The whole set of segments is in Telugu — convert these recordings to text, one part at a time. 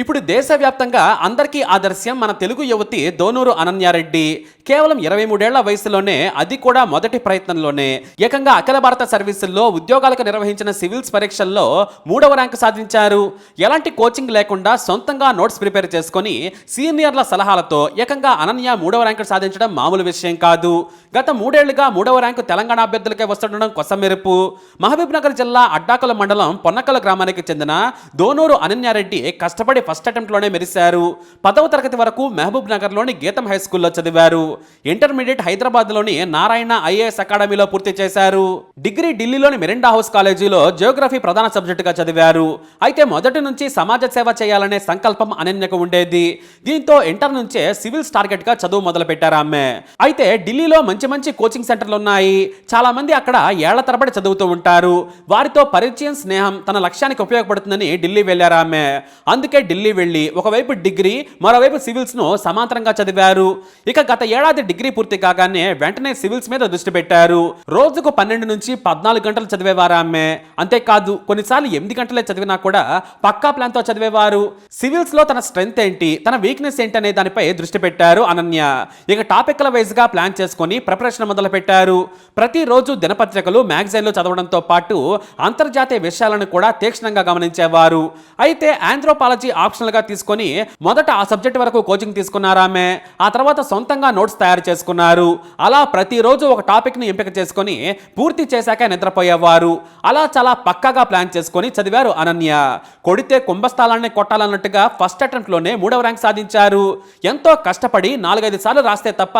ఇప్పుడు దేశవ్యాప్తంగా అందరికీ ఆదర్శం మన తెలుగు యువతి దోనూరు అనన్యారెడ్డి. కేవలం ఇరవై మూడేళ్ళ వయసులోనే అది కూడా మొదటి ప్రయత్నంలోనే. ఏకంగా అఖిల భారత సర్వీసుల్లో ఉద్యోగాలకు నిర్వహించిన సివిల్స్ పరీక్షల్లో మూడవ ర్యాంకు సాధించారు. ఎలాంటి కోచింగ్ లేకుండా సొంతంగా నోట్స్ ప్రిపేర్ చేసుకొని సీనియర్ల సలహాలతో ఏకంగా అనన్య మూడవ ర్యాంకు సాధించడం మామూలు విషయం కాదు. గత మూడేళ్ళుగా మూడవ ర్యాంకు తెలంగాణ అభ్యర్థులకే వస్తుండడం కొసమెరుపు. మహబూబ్ నగర్ జిల్లా అడ్డాకుల మండలం పొన్నకల గ్రామానికి చెందిన దోనూరు అనన్యారెడ్డి కష్టపడి ఫస్ట్ అటెంప్ట్లోనే మెరిశారు. పదవ తరగతి వరకు మహబూబ్ నగర్లోని గీతం హై స్కూల్లో చదివారు. ఇంటర్మీడియట్ హైదరాబాద్లోని నారాయణ ఐఏఎస్ అకాడమీలో పూర్తి చేశారు. డిగ్రీ ఢిల్లీలోని మిరిండా హౌస్ కాలేజీలో జియోగ్రఫీ ప్రధాన సబ్జెక్టుగా చదివారు. అయితే మొదటి నుంచి సమాజ సేవ చేయాలనే సంకల్పం అనన్యకు ఉండేది. దీంతో ఇంటర్ నుంచే సివిల్స్ టార్గెట్గా చదువు మొదలు పెట్టారు ఆమె. అయితే ఢిల్లీలో మంచి మంచి కోచింగ్ సెంటర్లు ఉన్నాయి. చాలామంది అక్కడ ఏళ్ళ తరబడి చదువుతూ ఉంటారు. వారితో పరిచయం స్నేహం తన లక్ష్యానికి ఉపయోగపడుతుందని ఢిల్లీ వెళ్ళారు ఆమె. అందుకే ఢిల్లీ వెళ్ళి ఒకవైపు డిగ్రీ మరోవైపు సివిల్స్ను సమాంతరంగా చదివారు. ఇక గత ఏడాది డిగ్రీ పూర్తి కాగానే వెంటనే సివిల్స్ మీద దృష్టి పెట్టారు. రోజుకు పన్నెండు నుంచి పద్నాలుగు గంటలు చదివేవారు ఆమె. అంతేకాదు కొన్నిసార్లు ఎనిమిది గంటలే చదివినా కూడా పక్కా ప్లాన్తో చదివేవారు. సివిల్స్లో తన స్ట్రెంగ్త్ ఏంటి తన వీక్నెస్ ఏంటి అనే దానిపై దృష్టి పెట్టారు అనన్య. ఇక టాపిక్ల వైజ్గా ప్లాన్ చేసుకొని ప్రిపరేషన్ మొదలు పెట్టారు ప్రతిరోజు దినపత్రికలు మ్యాగజైన్లు చదవడంతో పాటు అంతర్జాతీయ విషయాలను కూడా తీక్షణంగా గమనించేవారు. అయితే ఆంథ్రోపాలజీ ఆప్షనల్గా తీసుకొని మొదట ఆ సబ్జెక్ట్ వరకు కోచింగ్ తీసుకున్నారామె ఆ తర్వాత సొంతంగా నోట్స్ తయారు చేసుకున్నారు. అలా ప్రతిరోజు ఒక టాపిక్ని ఎంపిక చేసుకొని పూర్తి చేశాక నిద్రపోయేవారు. అలా చాలా పక్కాగా ప్లాన్ చేసుకొని చదివారు అనన్య. కొడితే కుంభస్థలాన్ని కొట్టాలన్నట్టుగా ఫస్ట్ అటెంప్ట్లోనే మూడవ ర్యాంక్ సాధించారు. ఎంతో కష్టపడి నాలుగైదు సార్లు రాస్తే తప్ప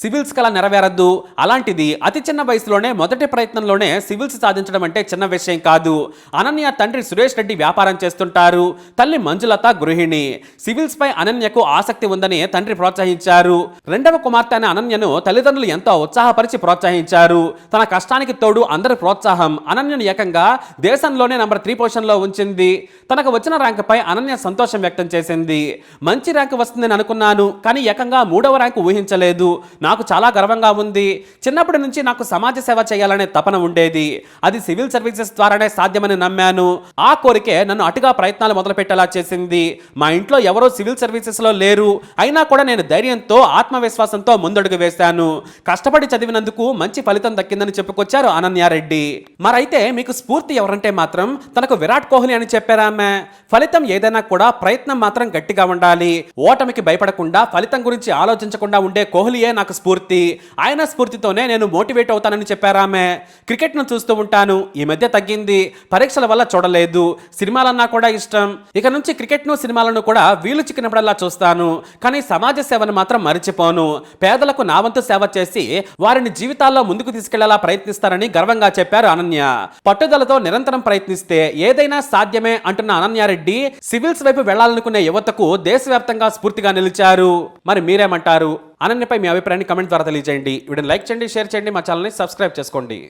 సివిల్స్ కళ నెరవేరద్దు. అలాంటిది అతి చిన్న వయసులోనే మొదటి ప్రయత్నంలోనే సివిల్స్ సాధించడం అంటే చిన్న విషయం కాదు. అనన్య తండ్రి సురేష్ రెడ్డి వ్యాపారం చేస్తుంటారు. తల్లి మంజులత గృహిణి. సివిల్స్ పై అనన్యకు ఆసక్తి ఉందని తండ్రి ప్రోత్సహించారు. రెండవ కుమార్తె అయిన అనన్యను తల్లిదండ్రులు ఎంతో ఉత్సాహపరిచి ప్రోత్సహించారు. తన కష్టానికి తోడు అందరి ప్రోత్సాహం. అనన్యను ఏకంగా దేశంలోనే నంబర్ త్రీ పొజిషన్లో ఉంచింది. తనకు వచ్చిన ర్యాంక్ పై అనన్య సంతోషం వ్యక్తం చేసింది. మంచి ర్యాంక్ వస్తుందని అనుకున్నాను కానీ ఏకంగా మూడవ ర్యాంకు ఊహించలేదు. నాకు చాలా గర్వంగా ఉంది. చిన్నప్పటి నుంచి నాకు సమాజ సేవ చేయాలనే తపన ఉండేది. అది సివిల్ సర్వీసెస్ ద్వారానే సాధ్యమని నమ్మాను. ఆ కోరికే నన్ను అటుగా ప్రయత్నాలు మొదలుపెట్టేలా చేసింది. మా ఇంట్లో ఎవరో సివిల్ సర్వీసెస్లో లేరు. అయినా కూడా నేను ధైర్యంతో ఆత్మవిశ్వాసంతో ముందడుగు వేశాను. కష్టపడి చదివినందుకు మంచి ఫలితం దక్కిందని చెప్పుకొచ్చారు అనన్యారెడ్డి మరైతే మీకు స్ఫూర్తి ఎవరంటే మాత్రం తనకు విరాట్ కోహ్లీ అని చెప్పారా ఆమె ఫలితం ఏదైనా కూడా ప్రయత్నం మాత్రం గట్టిగా ఉండాలి. ఓటమికి భయపడకుండా ఫలితం గురించి ఆలోచించకుండా ఉండే కోహ్లీయే నాకు స్ఫూర్తి. ఆయన స్ఫూర్తితోనే నేను మోటివేట్ అవుతానని చెప్పారామె క్రికెట్ను చూస్తూ ఉంటాను. ఈ మధ్య తగ్గింది. పరీక్షల వల్ల చూడలేదు. సినిమాలన్నా కూడా ఇష్టం. ఇక నుంచి క్రికెట్ను సినిమాలను కూడా వీలు చిక్కినప్పుడల్లా చూస్తాను. కానీ సమాజ సేవను మాత్రం మరిచిపోను. పేదలకు నా వంతు సేవ చేసి వారిని జీవితాల్లో ముందుకు తీసుకెళ్ళేలా ప్రయత్నిస్తారని గర్వంగా చెప్పారు అనన్య. పట్టుదలతో నిరంతరం ప్రయత్నిస్తే ఏదైనా సాధ్యమే అంటున్న అనన్యారెడ్డి సివిల్స్ వైపు వెళ్ళాలనుకునే యువతకు దేశవ్యాప్తంగా స్ఫూర్తిగా నిలిచారు. మరి మీరేమంటారు? అనన్యపై మీ అభిప్రాయాన్ని కమెంట్ ద్వారా తెలియజేయండి వీడిని లైక్ చేయండి షేర్ చేయండి మా ఛానల్ని సబ్స్క్రైబ్ చేసుకోండి.